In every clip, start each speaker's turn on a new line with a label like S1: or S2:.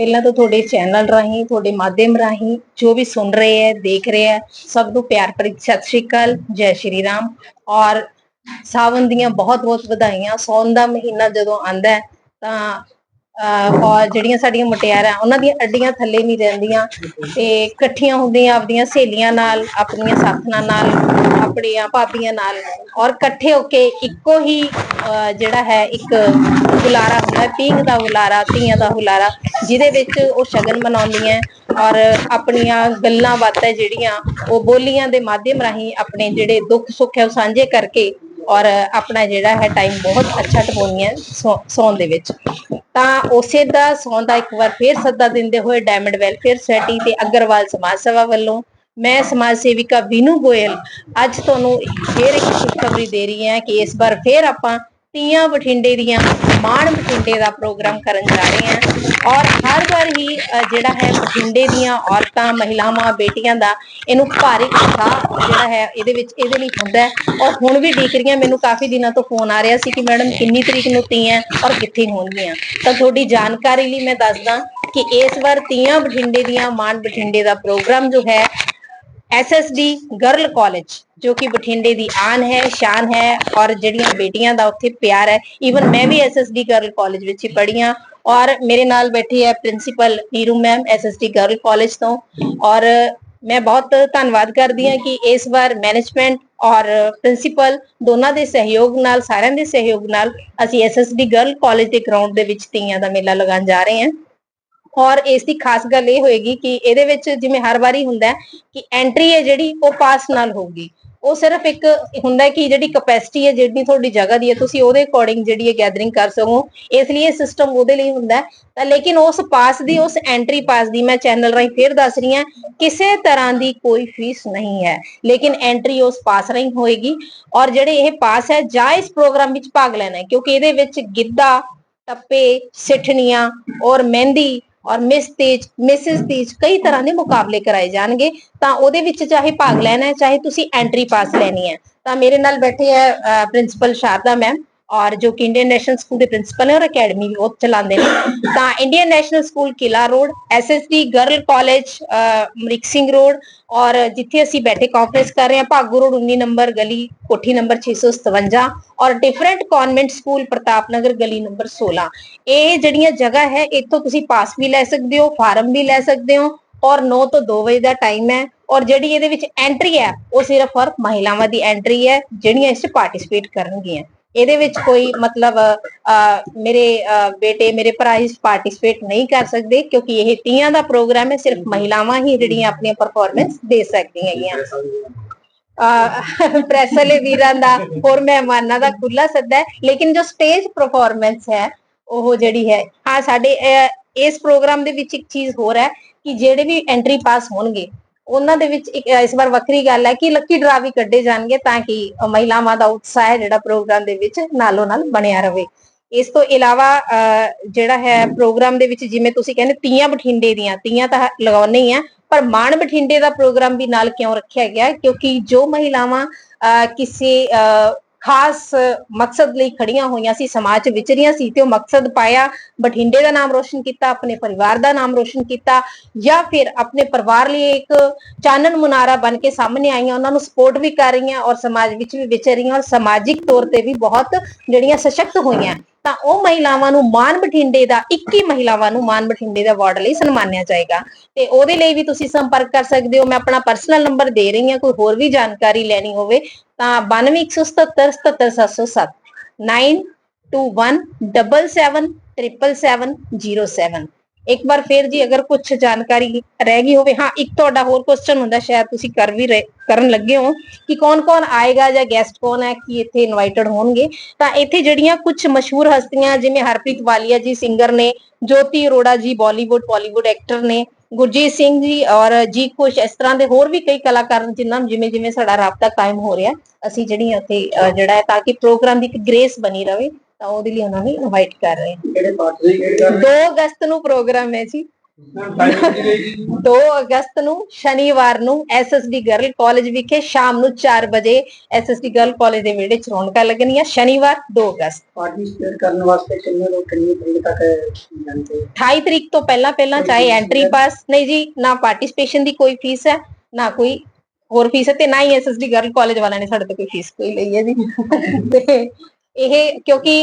S1: ਪਹਿਲਾਂ ਤਾਂ ਤੁਹਾਡੇ ਚੈਨਲ ਰਾਹੀਂ ਤੁਹਾਡੇ ਮਾਧਿਅਮ ਰਾਹੀਂ ਜੋ ਵੀ ਸੁਣ ਰਹੇ ਹੈ ਦੇਖ ਰਹੇ ਹੈ ਸਭ ਨੂੰ ਪਿਆਰ ਭਰੀ ਸਤਿ ਸ਼੍ਰੀ ਅਕਾਲ ਜੈ ਸ਼੍ਰੀ ਰਾਮ। ਔਰ ਸਾਵਨ ਦੀਆਂ ਬਹੁਤ ਬਹੁਤ ਵਧਾਈਆਂ ਸੌਣ ਦਾ ਮਹੀਨਾ ਜਦੋਂ ਆਂਦਾ ਹੈ ਤਾਂ ਅਹ, ਔਰ ਜਿਹੜੀਆਂ ਸਾਡੀਆਂ ਮੁਟਿਆਰਾਂ ਉਹਨਾਂ ਦੀਆਂ ਅੱਡੀਆਂ ਥੱਲੇ ਨਹੀਂ ਰਹਿੰਦੀਆਂ ਤੇ ਇਕੱਠੀਆਂ ਹੁੰਦੀਆਂ ਆਪਣੀਆਂ ਸਹੇਲੀਆਂ ਨਾਲ ਆਪਣੀਆਂ ਸਾਥਣਾਂ ਨਾਲ ਆਪਣੀਆਂ ਭਾਬੀਆਂ ਨਾਲ। ਔਰ ਇਕੱਠੇ ਹੋ ਕੇ ਇੱਕੋ ਹੀ ਅਹ, ਜਿਹੜਾ ਹੈ ਇੱਕ ਹੁਲਾਰਾ ਹੁੰਦਾ ਪੀਂਘ ਦਾ ਹੁਲਾਰਾ ਧੀਆਂ ਦਾ ਹੁਲਾਰਾ, ਜਿਹਦੇ ਵਿੱਚ ਉਹ ਸ਼ਗਨ ਮਨਾਉਂਦੀਆਂ ਔਰ ਆਪਣੀਆਂ ਗੱਲਾਂ ਬਾਤਾਂ ਜਿਹੜੀਆਂ ਉਹ ਬੋਲੀਆਂ ਦੇ ਮਾਧਿਅਮ ਰਾਹੀਂ ਆਪਣੇ ਜਿਹੜੇ ਦੁੱਖ ਸੁੱਖ ਹੈ ਉਹ ਸਾਂਝੇ ਕਰਕੇ ਔਰ ਆਪਣਾ ਜਿਹੜਾ ਹੈ ਟਾਈਮ ਬਹੁਤ ਅੱਛਾ ਟਪਾਉਂਦੀਆਂ ਸੌ- ਸੌਣ ਦੇ ਵਿੱਚ। ਤਾਂ ਉਸੇ ਦਾ ਸੌਣ ਦਾ ਇੱਕ ਵਾਰ ਫੇਰ ਸੱਦਾ ਦਿੰਦੇ ਹੋਏ ਡਾਇਮੰਡ ਵੈਲਫੇਅਰ ਸੋਸਾਇਟੀ ਤੇ ਅਗਰਵਾਲ ਸਮਾਜ ਸੇਵਾ ਵੱਲੋਂ ਮੈਂ ਸਮਾਜ ਸੇਵਿਕਾ ਵੀਨੂ ਗੋਇਲ ਅੱਜ ਤੁਹਾਨੂੰ ਫੇਰ ਇੱਕ ਖੁਸ਼ਖਬਰੀ ਦੇ ਰਹੀ ਹਾਂ ਕਿ ਇਸ ਵਾਰ ਫੇਰ ਆਪਾਂ ਤੀਆਂ ਬਠਿੰਡੇ ਦੀਆਂ, ਮਾਣ ਬਠਿੰਡੇ ਦਾ ਪ੍ਰੋਗਰਾਮ ਕਰਨ ਜਾ ਰਹੇ ਹਾਂ। ਔਰ ਹਰ ਵਾਰ ਹੀ ਜਿਹੜਾ ਹੈ ਬਠਿੰਡੇ ਦੀਆਂ ਔਰਤਾਂ, ਮਹਿਲਾਵਾਂ, ਬੇਟੀਆਂ ਦਾ ਇਹਨੂੰ ਭਾਰੀ ਉਤਸ਼ਾਹ ਜਿਹੜਾ ਹੈ ਇਹਦੇ ਵਿੱਚ, ਇਹਦੇ ਲਈ ਹੁੰਦਾ ਔਰ ਹੁਣ ਵੀ ਡੀਕ ਰਹੀਆਂ, ਮੈਨੂੰ ਕਾਫੀ ਦਿਨਾਂ ਤੋਂ ਫੋਨ ਆ ਰਿਹਾ ਸੀ ਕਿ ਮੈਡਮ ਕਿੰਨੀ ਤਰੀਕ ਨੂੰ ਤੀਆਂ ਔਰ ਕਿੱਥੇ ਹੋਣਗੀਆਂ। ਤਾਂ ਤੁਹਾਡੀ ਜਾਣਕਾਰੀ ਲਈ ਮੈਂ ਦੱਸਦਾ ਕਿ ਇਸ ਵਾਰ ਤੀਆਂ ਬਠਿੰਡੇ ਦੀਆਂ, ਮਾਣ ਬਠਿੰਡੇ ਦਾ ਪ੍ਰੋਗਰਾਮ ਜੋ ਹੈ ਐਸਐਸਡੀ ਗਰਲ ਕਾਲਜ ਜੋ ਕਿ ਬਠਿੰਡੇ ਦੀ ਆਨ ਹੈ, ਸ਼ਾਨ ਹੈ ਔਰ ਜਿਹੜੀਆਂ ਬੇਟੀਆਂ ਦਾ ਉੱਥੇ ਪਿਆਰ ਹੈ। ਈਵਨ ਮੈਂ ਵੀ ਐਸਐਸਡੀ ਗਰਲ ਕਾਲਜ ਵਿੱਚ ਹੀ ਪੜ੍ਹੀ ਹਾਂ ਔਰ ਮੇਰੇ ਨਾਲ ਬੈਠੀ ਹੈ principal Neeru ma'am SSD girl college ਤੋਂ ਔਰ ਮੈਂ ਬਹੁਤ ਧੰਨਵਾਦ ਕਰਦੀ ਹਾਂ ਕਿ ਇਸ ਵਾਰ ਮੈਨੇਜਮੈਂਟ ਔਰ ਪ੍ਰਿੰਸੀਪਲ ਦੋਨਾਂ ਦੇ ਸਹਿਯੋਗ ਨਾਲ, ਸਾਰਿਆਂ ਦੇ ਸਹਿਯੋਗ ਨਾਲ ਅਸੀਂ ਐਸਐਸਡੀ ਗਰਲ ਕਾਲਜ ਦੇ ਗਰਾਊਂਡ ਦੇ ਵਿੱਚ ਤੀਆਂ ਦਾ ਮੇਲਾ ਲਗਾਉਣ ਜਾ ਰਹੇ ਹਾਂ। ਔਰ ਇਸ ਦੀ ਖਾਸ ਗੱਲ ਇਹ ਹੋਏਗੀ ਕਿ ਇਹਦੇ ਵਿੱਚ ਜਿਵੇਂ ਹਰ ਵਾਰੀ ਹੁੰਦਾ ਕਿ ਐਂਟਰੀ ਹੈ ਜਿਹੜੀ ਉਹ ਪਾਸ ਨਾਲ ਹੋਊਗੀ। ਉਹ ਸਿਰਫ ਇੱਕ ਹੁੰਦਾ ਕਿ ਜਿਹੜੀ ਕਪੈਸਿਟੀ ਹੈ ਜਿਹੜੀ ਤੁਹਾਡੀ ਜਗ੍ਹਾ ਦੀ ਹੈ, ਤੁਸੀਂ ਉਹਦੇ ਅਕੋਰਡਿੰਗ ਜਿਹੜੀ ਹੈ ਗੈਦਰਿੰਗ ਕਰ ਸਕੋ। ਇਸ ਲਈ ਇਹ ਸਿਸਟਮ ਉਹਦੇ ਲਈ ਹੁੰਦਾ ਤਾਂ ਲੇਕਿਨ ਉਸ ਪਾਸ ਦੀ, ਉਸ ਐਂਟਰੀ ਪਾਸ ਦੀ ਮੈਂ ਚੈਨਲ ਰਾਹੀਂ ਫੇਰ ਦੱਸ ਰਹੀ ਹਾਂ, ਕਿਸੇ ਤਰ੍ਹਾਂ ਦੀ ਕੋਈ ਫੀਸ ਨਹੀਂ ਹੈ। ਲੇਕਿਨ ਐਂਟਰੀ ਉਸ ਪਾਸ ਰਾਹੀਂ ਹੋਏਗੀ ਔਰ ਜਿਹੜੇ ਇਹ ਪਾਸ ਹੈ, ਜਾਂ ਇਸ ਪ੍ਰੋਗਰਾਮ ਵਿੱਚ ਭਾਗ ਲੈਣਾ ਹੈ। ਕਿਉਂਕਿ ਇਹਦੇ ਵਿੱਚ ਗਿੱਧਾ, ਟੱਪੇ, ਸਿੱਠਣੀਆਂ ਔਰ ਮਹਿੰਦੀ ਔਰ ਮਿਸ ਤੇਜ ਮਿਸਿਸ ਤੇਜ ਕਈ ਤਰ੍ਹਾਂ ਦੇ ਮੁਕਾਬਲੇ ਕਰਾਏ ਜਾਣਗੇ। ਤਾਂ ਉਹਦੇ ਵਿੱਚ ਚਾਹੇ ਭਾਗ ਲੈਣਾ ਹੈ, ਚਾਹੇ ਤੁਸੀਂ ਐਂਟਰੀ ਪਾਸ ਲੈਣੀ ਹੈ। ਤਾਂ ਮੇਰੇ ਨਾਲ ਬੈਠੇ ਹੈ ਪ੍ਰਿੰਸੀਪਲ ਸ਼ਾਰਦਾ ਮੈਮ ਔਰ ਜੋ ਕਿ ਇੰਡੀਅਨ ਨੈਸ਼ਨਲ ਸਕੂਲ ਦੇ ਪ੍ਰਿੰਸੀਪਲ ਹੈ ਔਰ ਅਕੈਡਮੀ ਵੀ ਉਹ ਚਲਾਉਂਦੇ ਨੇ। ਤਾਂ Indian national school Qila road SSD girl college Marik Singh road ਔਰ ਜਿੱਥੇ ਅਸੀਂ ਬੈਠੇ ਕਾਨਫਰੰਸ ਕਰ ਰਹੇ ਹਾਂ, ਭਾਗੂ ਰੋਡ 19 ਨੰਬਰ ਗਲੀ, ਕੋਠੀ ਨੰਬਰ 657 ਔਰ different convent school Pratap Nagar ਗਲੀ ਨੰਬਰ 16 ਇਹ ਜਿਹੜੀਆਂ ਜਗ੍ਹਾ ਹੈ, ਇੱਥੋਂ ਤੁਸੀਂ ਪਾਸ ਵੀ ਲੈ ਸਕਦੇ ਹੋ, ਫਾਰਮ ਵੀ ਲੈ ਸਕਦੇ ਹੋ ਔਰ 9 ਤੋਂ 2 ਵਜੇ ਦਾ ਟਾਈਮ ਹੈ ਔਰ ਜਿਹੜੀ ਇਹਦੇ ਵਿੱਚ ਐਂਟਰੀ ਹੈ, ਉਹ ਸਿਰਫ ਔਰ ਮਹਿਲਾਵਾਂ ਦੀ ਐਂਟਰੀ ਹੈ, ਜਿਹੜੀਆਂ ਇਸ 'ਚ ਪਾਰਟਿਸਿਪੇਟ ਕਰਨਗੀਆਂ। ਇਹਦੇ ਵਿੱਚ ਕੋਈ ਮਤਲਬ ਮੇਰੇ ਬੇਟੇ ਮੇਰੇ ਭਰਾ ਇਸ ਪਾਰਟਿਸਿਪੇਟ ਨਹੀਂ ਕਰ ਸਕਦੇ ਕਿਉਂਕਿ ਇਹ ਤੀਆਂ ਦਾ ਪ੍ਰੋਗਰਾਮ ਹੈ ਸਿਰਫ ਮਹਿਲਾਵਾਂ ਹੀ ਜਿਹੜੀਆਂ ਆਪਣੀਆਂ ਪਰਫਾਰਮੈਂਸ ਦੇ ਸਕਦੀਆਂ ਹੈਗੀਆਂ। ਪ੍ਰੈਸ ਵਾਲੇ ਵੀਰਾਂ ਦਾ। ਹੋਰ ਮਹਿਮਾਨਾਂ ਦਾ ਖੁੱਲਾ ਸੱਦਾ ਹੈ। ਲੇਕਿਨ ਜੋ ਸਟੇਜ ਪਰਫਾਰਮੈਂਸ ਹੈ ਉਹ ਜਿਹੜੀ ਹੈ ਹਾਂ ਸਾਡੇ ਇਸ ਪ੍ਰੋਗਰਾਮ ਦੇ ਵਿੱਚ ਇੱਕ ਚੀਜ਼ ਹੋਰ ਹੈ ਕਿ ਜਿਹੜੇ ਵੀ ਐਂਟਰੀ ਪਾਸ ਹੋਣਗੇ ਉਹਨਾਂ ਦੇ ਵਿੱਚ ਇੱਕ ਇਸ ਵਾਰ ਵੱਖਰੀ ਗੱਲ ਹੈ ਕਿ ਲੱਕੀ ਡਰਾ ਵੀ ਕੱਢੇ ਜਾਣਗੇ ਤਾਂ ਕਿ ਮਹਿਲਾਵਾਂ ਦਾ ਉਤਸ਼ਾਹ ਹੈ ਜਿਹੜਾ ਪ੍ਰੋਗਰਾਮ ਦੇ ਵਿੱਚ ਨਾਲੋਂ ਨਾਲ ਬਣਿਆ ਰਵੇ। ਇਸ ਤੋਂ ਇਲਾਵਾ ਅਹ, ਜਿਹੜਾ ਹੈ ਪ੍ਰੋਗਰਾਮ ਦੇ ਵਿੱਚ ਜਿਵੇਂ ਤੁਸੀਂ ਕਹਿੰਦੇ ਤੀਆਂ ਬਠਿੰਡੇ ਦੀਆਂ ਤੀਆਂ ਤਾਂ ਲਗਾਉਣੇ ਹੀ ਆ ਪਰ ਮਾਣ ਬਠਿੰਡੇ ਦਾ ਪ੍ਰੋਗਰਾਮ ਵੀ ਨਾਲ ਕਿਉਂ ਰੱਖਿਆ ਗਿਆ? ਕਿਉਂਕਿ ਜੋ ਮਹਿਲਾਵਾਂ ਅਹ, ਕਿਸੇ ਅਹ, ਖਾਸ ਮਕਸਦ ਲਈ ਖੜੀਆਂ ਹੋਈਆਂ ਸੀ, ਸਮਾਜ 'ਚ ਵਿਚਰੀਆਂ ਸੀ ਤੇ ਉਹ ਮਕਸਦ ਪਾਇਆ, ਬਠਿੰਡੇ ਦਾ ਨਾਮ ਰੋਸ਼ਨ ਕੀਤਾ, ਆਪਣੇ ਪਰਿਵਾਰ ਦਾ ਨਾਮ ਰੋਸ਼ਨ ਕੀਤਾ ਜਾਂ ਫਿਰ ਆਪਣੇ ਪਰਿਵਾਰ ਲਈ ਇੱਕ ਚਾਨਣ ਮੁਨਾਰਾ ਬਣ ਕੇ ਸਾਹਮਣੇ ਆਈਆਂ, ਉਹਨਾਂ ਨੂੰ ਸਪੋਰਟ ਵੀ ਕਰ ਰਹੀਆਂ ਔਰ ਸਮਾਜ ਵਿੱਚ ਵੀ ਵਿਚਰ ਔਰ ਸਮਾਜਿਕ ਤੌਰ ਤੇ ਵੀ ਬਹੁਤ ਜਿਹੜੀਆਂ ਸਸ਼ਕਤ ਹੋਈਆਂ। ਤਾਂ ਉਹ ਮਹਿਲਾਵਾਂ ਨੂੰ ਮਾਨ ਬਠਿੰਡੇ ਦਾ 21 ਮਹਿਲਾਵਾਂ ਨੂੰ ਮਾਨ ਬਠਿੰਡੇ ਦਾ ਅਵਾਰਡ ਲਈ ਸਨਮਾਨਿਆ ਜਾਏਗਾ। ਤੇ ਉਹਦੇ ਲਈ ਵੀ ਤੁਸੀਂ ਸੰਪਰਕ ਕਰ ਸਕਦੇ ਹੋ, ਮੈਂ ਆਪਣਾ ਪਰਸਨਲ ਨੰਬਰ ਦੇ ਰਹੀ ਹਾਂ, ਕੋਈ ਹੋਰ ਵੀ ਜਾਣਕਾਰੀ ਲੈਣੀ ਹੋਵੇ ਤਾਂ 9217777707 9217777707 ਇੱਕ ਵਾਰ ਫੇਰ ਜੀ ਅਗਰ ਕੁਝ ਜਾਣਕਾਰੀ ਰਹਿ ਗਈ ਹੋਵੇ, ਹਾਂ, ਇੱਕ ਤੁਹਾਡਾ ਹੋਰ ਕੁਐਸਚਨ ਹੁੰਦਾ, ਸ਼ਾਇਦ ਤੁਸੀਂ ਕਰ ਵੀ ਰਹੇ- ਕਰਨ ਲੱਗੇ ਹੋ ਕਿ ਕੌਣ-ਕੌਣ ਆਏਗਾ ਜਾਂ ਗੈਸਟ ਕੌਣ ਹੈ, ਕਿ ਇੱਥੇ ਇਨਵਾਈਟਡ ਹੋਣਗੇ। ਤਾਂ ਇੱਥੇ ਜਿਹੜੀਆਂ ਕੁਝ ਮਸ਼ਹੂਰ ਹਸਤੀਆਂ, ਜਿਵੇਂ ਹਰਪ੍ਰੀਤ ਵਾਲੀਆ ਜੀ ਸਿੰਗਰ ਨੇ, ਜੋਤੀ ਅਰੋੜਾ ਜੀ ਬਾਲੀਵੁੱਡ ਬਾਲੀਵੁੱਡ ਐਕਟਰ ਨੇ ਗੁਰਜੀਤ ਸਿੰਘ ਜੀ ਔਰ ਜੀ ਕੁਛ ਇਸ ਤਰ੍ਹਾਂ ਦੇ ਹੋਰ ਵੀ ਕਈ ਕਲਾਕਾਰ ਜਿਨ੍ਹਾਂ ਨੂੰ ਜਿਵੇਂ ਜਿਵੇਂ ਸਾਡਾ ਰਾਬਤਾ ਕਾਇਮ ਹੋ ਰਿਹਾ ਅਸੀਂ ਜਿਹੜੀਆਂ ਉੱਥੇ ਜਿਹੜਾ ਹੈ ਤਾਂ ਕਿ ਪ੍ਰੋਗਰਾਮ ਦੀ ਇੱਕ ਗ੍ਰੇਸ ਬਣੀ ਰਵੇ ਤਾਂ ਉਹਦੇ ਲਈ ਉਹਨਾਂ ਨੂੰ ਇਨਵਾਈਟ ਕਰ ਰਹੇ ਹਾਂ।
S2: ਕਿਹੜੇ ਪਾਰਟ ਦੀ ਕਿਹੜੇ
S1: 2 ਅਗਸਤ ਨੂੰ ਪ੍ਰੋਗਰਾਮ ਹੈ ਜੀ। 2 ਅਗਸਤ ਨੂੰ ਸ਼ਨੀਵਾਰ ਨੂੰ ਐਸਐਸਡੀ ਗਰਲ ਕਾਲਜ ਵਿਖੇ ਸ਼ਾਮ ਨੂੰ 4 ਵਜੇ ਐਸਐਸਡੀ ਗਰਲ ਕਾਲਜ ਦੇ ਵਿਹੜੇ 'ਚ ਰੌਣਕਾਂ ਲੱਗਣੀਆਂ ਸ਼ਨੀਵਾਰ 2 ਅਗਸਤ।
S2: ਪਾਰਟਿਸਿਪੇਟ ਕਰਨ ਵਾਸਤੇ ਕਿੰਨੇ ਲੋਕ ਕਿੰਨੀ ਤਰੀਕ ਤੱਕ ਜਾਂਦੇ?
S1: 28 ਤਰੀਕ ਤੋਂ ਪਹਿਲਾਂ ਪਹਿਲਾਂ ਚਾਹੇ ਐਂਟਰੀ ਪਾਸ ਨਹੀਂ ਜੀ ਨਾ ਪਾਰਟਿਸਿਪੇਸ਼ਨ ਦੀ ਕੋਈ ਫੀਸ ਹੈ ਨਾ ਕੋਈ ਹੋਰ ਫੀਸ ਹੈ ਤੇ ਨਾ ਹੀ ਐਸਐਸਡੀ ਗਰਲ ਕਾਲਜ ਵਾਲਿਆਂ ਨੇ ਸਾਡੇ ਤੋਂ ਕੋਈ ਫੀਸ ਕੋਈ ਲਈ ਹੈ ਜੀ। ਤੇ ਇਹ ਕਿਉਂਕਿ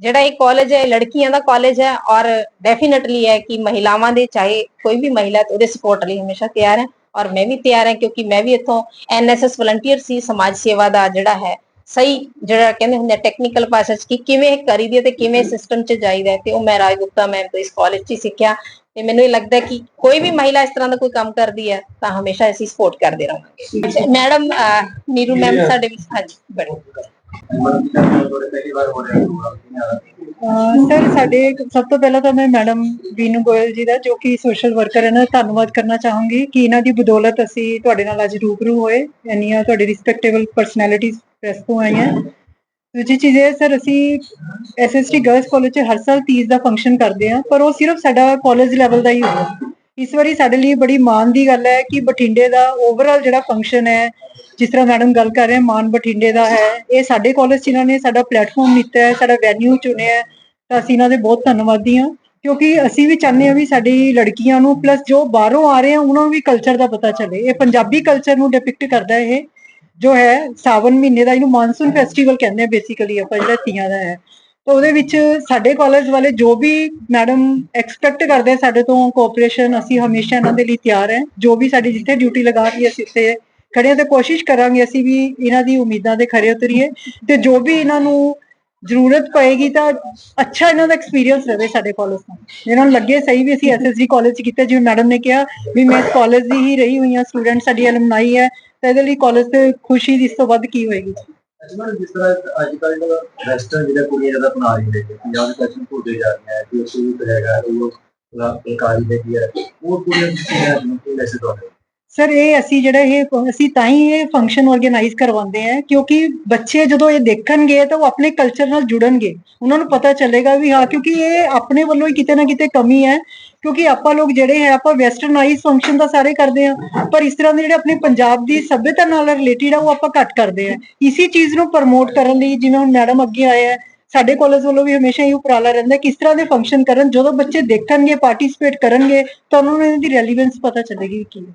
S1: ਜਿਹੜਾ ਇਹ ਕਾਲਜ ਹੈ ਲੜਕੀਆਂ ਦਾ ਕਾਲਜ ਹੈ ਔਰ ਡੈਫੀਨਿਟਲੀ ਹੈ ਕਿ ਮਹਿਲਾਵਾਂ ਦੇ ਚਾਹੇ ਕੋਈ ਵੀ ਮਹਿਲਾ ਤੇ ਉਹਦੇ ਸਪੋਰਟ ਲਈ ਹਮੇਸ਼ਾ ਤਿਆਰ ਹੈ ਔਰ ਮੈਂ ਵੀ ਤਿਆਰ ਹਾਂ ਕਿਉਂਕਿ ਮੈਂ ਵੀ ਇੱਥੋਂ ਐਨਐਸਐਸ ਵਲੰਟੀਅਰ ਸੀ ਸਮਾਜ ਸੇਵਾ ਦਾ ਜਿਹੜਾ ਹੈ ਸਹੀ ਜਿਹੜਾ ਕਹਿੰਦੇ ਹੁੰਦੇ ਟੈਕਨੀਕਲ ਭਾਸ਼ਾ ਚ ਕਿ ਕਿਵੇਂ ਕਰੀਦੀ ਤੇ ਕਿਵੇਂ ਸਿਸਟਮ ਚ ਜਾਈਦਾ ਤੇ ਉਹ ਮੈਂ ਰਾਜ ਗੁਪਤਾ ਮੈਮ ਤੋਂ ਇਸ ਕਾਲਜ 'ਚ ਹੀ ਸਿੱਖਿਆ ਤੇ ਮੈਨੂੰ ਇਹ ਲੱਗਦਾ ਕਿ ਕੋਈ ਵੀ ਮਹਿਲਾ ਇਸ ਤਰ੍ਹਾਂ ਦਾ ਕੋਈ ਕੰਮ ਕਰਦੀ ਹੈ ਤਾਂ ਹਮੇਸ਼ਾ ਅਸੀਂ ਸਪੋਰਟ ਕਰਦੇ ਰਹਾਂਗੇ। ਮੈਡਮ ਨੀਰੂ ਮੈਮ ਸਾਡੇ ਵਿੱਚ ਹਾਂਜੀ ਬੜੇ।
S2: ਸਰ ਸਾਡੇ ਸਭ ਤੋਂ ਪਹਿਲਾਂ ਤਾਂ ਮੈਂ ਮੈਡਮ ਬੀਨੂ ਗੋਇਲ ਜੀ ਦਾ, ਜੋ ਕਿ ਸੋਸ਼ਲ ਵਰਕਰ ਹੈ ਨਾ, ਧੰਨਵਾਦ ਕਰਨਾ ਚਾਹੂੰਗੀ ਕਿ ਇਹਨਾਂ ਦੀ ਬਦੌਲਤ ਅਸੀਂ ਤੁਹਾਡੇ ਨਾਲ ਅੱਜ ਰੂਬਰੂ ਹੋਏ, ਇੰਨੀਆਂ ਤੁਹਾਡੀ ਰਿਸਪੈਕਟੇਬਲ ਪਰਸਨੈਲਿਟੀਜ਼ ਪ੍ਰੈਸ ਤੋਂ ਆਈਆਂ। ਦੂਜੀ ਚੀਜ਼ ਇਹ ਸਰ ਅਸੀਂ ਐਸਐਸਟੀ ਗਰਲਸ ਕਾਲਜ 'ਚ ਹਰ ਸਾਲ 30 ਦਾ ਫੰਕਸ਼ਨ ਕਰਦੇ ਹਾਂ, ਪਰ ਉਹ ਸਿਰਫ ਸਾਡਾ ਕਾਲਜ ਲੈਵਲ ਦਾ ਹੀ ਹੋਇਆ ਇਸ ਵਾਰੀ ਸਾਡੇ ਲਈ ਬੜੀ ਮਾਣ ਦੀ ਗੱਲ ਹੈ ਕਿ ਬਠਿੰਡੇ ਦਾ ਓਵਰਆਲ ਜਿਹੜਾ ਫੰਕਸ਼ਨ ਹੈ ਜਿਸ ਤਰ੍ਹਾਂ ਮੈਡਮ ਗੱਲ ਕਰ ਰਹੇ ਮਾਨ ਬਠਿੰਡੇ ਦਾ ਹੈ, ਇਹ ਸਾਡੇ ਕਾਲਜ 'ਚ ਇਹਨਾਂ ਨੇ ਸਾਡਾ ਪਲੇਟਫਾਰਮ ਦਿੱਤਾ ਹੈ, ਸਾਡਾ ਵੈਨਿਊ ਚੁਣਿਆ ਤਾਂ ਅਸੀਂ ਇਹਨਾਂ ਦੇ ਬਹੁਤ ਧੰਨਵਾਦੀ ਹਾਂ, ਕਿਉਂਕਿ ਅਸੀਂ ਵੀ ਚਾਹੁੰਦੇ ਹਾਂ ਵੀ ਸਾਡੀ ਲੜਕੀਆਂ ਨੂੰ ਪਲੱਸ ਜੋ ਬਾਹਰੋਂ ਆ ਰਹੇ ਆ, ਉਹਨਾਂ ਨੂੰ ਵੀ ਕਲਚਰ ਦਾ ਪਤਾ ਚੱਲੇ। ਇਹ ਪੰਜਾਬੀ ਕਲਚਰ ਨੂੰ ਡਿਪਿਕਟ ਕਰਦਾ ਇਹ, ਜੋ ਹੈ ਸਾਵਨ ਮਹੀਨੇ ਦਾ ਇਹਨੂੰ ਮਾਨਸੂਨ ਫੈਸਟੀਵਲ ਕਹਿੰਦੇ ਆ ਬੇਸਿਕਲੀ ਆਪਾਂ, ਜਿਹੜਾ ਤੀਆਂ ਦਾ ਹੈ। ਤਾਂ ਉਹਦੇ ਵਿੱਚ ਸਾਡੇ ਕਾਲਜ ਵਾਲੇ ਜੋ ਵੀ ਮੈਡਮ ਐਕਸਪੈਕਟ ਕਰਦੇ ਸਾਡੇ ਤੋਂ ਕੋਆਪਰੇਸ਼ਨ ਅਸੀਂ ਹਮੇਸ਼ਾ ਇਹਨਾਂ ਦੇ ਲਈ ਤਿਆਰ ਹੈ, ਜੋ ਵੀ ਸਾਡੀ ਜਿੱਥੇ ਡਿਊਟੀ ਲਗਾ ਲਗਾਉਣਗੇ ਅਸੀਂ ਉੱਥੇ ਖੜੇ ਹਾਂ ਤੇ ਕੋਸ਼ਿਸ਼ ਕਰਾਂਗੇ ਅਸੀਂ ਵੀ ਇਹਨਾਂ ਦੀ ਉਮੀਦਾਂ ਦੇ ਖਰੇ ਉਤਰੀਏ ਤੇ ਜੋ ਵੀ ਇਹਨਾਂ ਨੂੰ ਜ਼ਰੂਰਤ ਪਏਗੀ ਤਾਂ ਅੱਛਾ ਇਹਨਾਂ ਦਾ ਐਕਸਪੀਰੀਅੰਸ ਰਹੇ ਸਾਡੇ ਕਾਲਜ ਦਾ। ਇਹਨਾਂ ਨੂੰ ਲੱਗੇ ਸਹੀ ਵੀ ਅਸੀਂ ਐਸਐਸਜੀ ਕਾਲਜ ਚ ਕੀਤਾ, ਜਿਵੇਂ ਮੈਡਮ ਨੇ ਕਿਹਾ ਵੀ ਮੈਂ ਇਸ ਕਾਲਜ ਦੀ ਹੀ ਰਹੀ ਹੋਈ ਹਾਂ ਸਟੂਡੈਂਟ ਸਾਡੀ ਐਲੂਮਨਾਈ ਹੈ, ਤਾਂ ਇਹਦੇ ਲਈ ਕਾਲਜ ਤੇ ਖੁਸ਼ੀ ਇਸ ਤੋਂ ਵੱਧ ਕੀ ਹੋਏਗੀ?
S3: ਅਜਮਨ ਜਿਸ ਤਰ੍ਹਾਂ ਅੱਜ ਕੱਲ੍ਹ ਜਿਹੜਾ ਵੈਸਟਰਨ ਜਿਹੜਾ ਕੁੜੀਆਂ ਜ਼ਿਆਦਾ ਅਪਣਾ ਰਹੀ ਨੇ, ਪੰਜਾਬ ਦੇ ਕਲਚਰ ਭੁੱਲਦੇ ਜਾ ਰਹੀਆਂ ਹੈ ਜੋ ਸ਼ੁਰੂ ਤੋਂ ਹੈਗਾ, ਉਹ ਫੁਲਕਾਰੀ ਦੇ ਕੀ ਹੈ, ਉਹ ਕੁੜੀਆਂ ਦੀ ਚੀਜ਼ਾਂ ਜਿਵੇਂ ਕਿ ਵੈਸੇ ਤੁਹਾਡੇ
S2: ਸਰ, ਇਹ ਅਸੀਂ ਜਿਹੜਾ ਇਹ ਅਸੀਂ ਤਾਂ ਹੀ ਇਹ ਫੰਕਸ਼ਨ ਆਰਗੇਨਾਈਜ਼ ਕਰਵਾਉਂਦੇ ਆ ਕਿਉਂਕਿ ਬੱਚੇ ਜਦੋਂ ਇਹ ਦੇਖਣਗੇ ਤਾਂ ਉਹ ਆਪਣੇ ਕਲਚਰ ਨਾਲ ਜੁੜਨਗੇ। ਉਹਨਾਂ ਨੂੰ ਪਤਾ ਚੱਲੇਗਾ ਵੀ ਹਾਂ, ਕਿਉਂਕਿ ਇਹ ਆਪਣੇ ਵੱਲੋਂ ਹੀ ਕਿਤੇ ਨਾ ਕਿਤੇ ਕਮੀ ਹੈ, ਕਿਉਂਕਿ ਆਪਾਂ ਲੋਕ ਜਿਹੜੇ ਹੈ, ਆਪਾਂ ਵੈਸਟਰਨਾਈਜ਼ ਫੰਕਸ਼ਨ ਤਾਂ ਸਾਰੇ ਕਰਦੇ ਆ ਪਰ ਇਸ ਤਰ੍ਹਾਂ ਦੇ ਜਿਹੜੇ ਆਪਣੇ ਪੰਜਾਬ ਦੀ ਸੱਭਿਅਤਾ ਨਾਲ ਰਿਲੇਟਡ ਆ, ਉਹ ਆਪਾਂ ਘੱਟ ਕਰਦੇ ਆ ਇਸੇ ਚੀਜ਼ ਨੂੰ ਪ੍ਰਮੋਟ ਕਰਨ ਲਈ ਜਿਵੇਂ ਹੁਣ ਮੈਡਮ ਅੱਗੇ ਆਏ ਆ ਸਾਡੇ ਕਾਲਜ ਵੱਲੋਂ ਵੀ ਹਮੇਸ਼ਾ ਇਹ ਉਪਰਾਲਾ ਰਹਿੰਦਾ ਕਿਸ ਤਰ੍ਹਾਂ ਦੇ ਫੰਕਸ਼ਨ ਕਰਨ, ਜਦੋਂ ਬੱਚੇ ਦੇਖਣਗੇ ਪਾਰਟਿਸਿਪੇਟ ਕਰਨਗੇ, ਤਾਂ ਉਹਨਾਂ ਨੂੰ ਇਹਦੀ ਰੈਲੀਵੈਂਸ ਪਤਾ ਚੱਲੇਗੀ ਕੀ ਹੈ।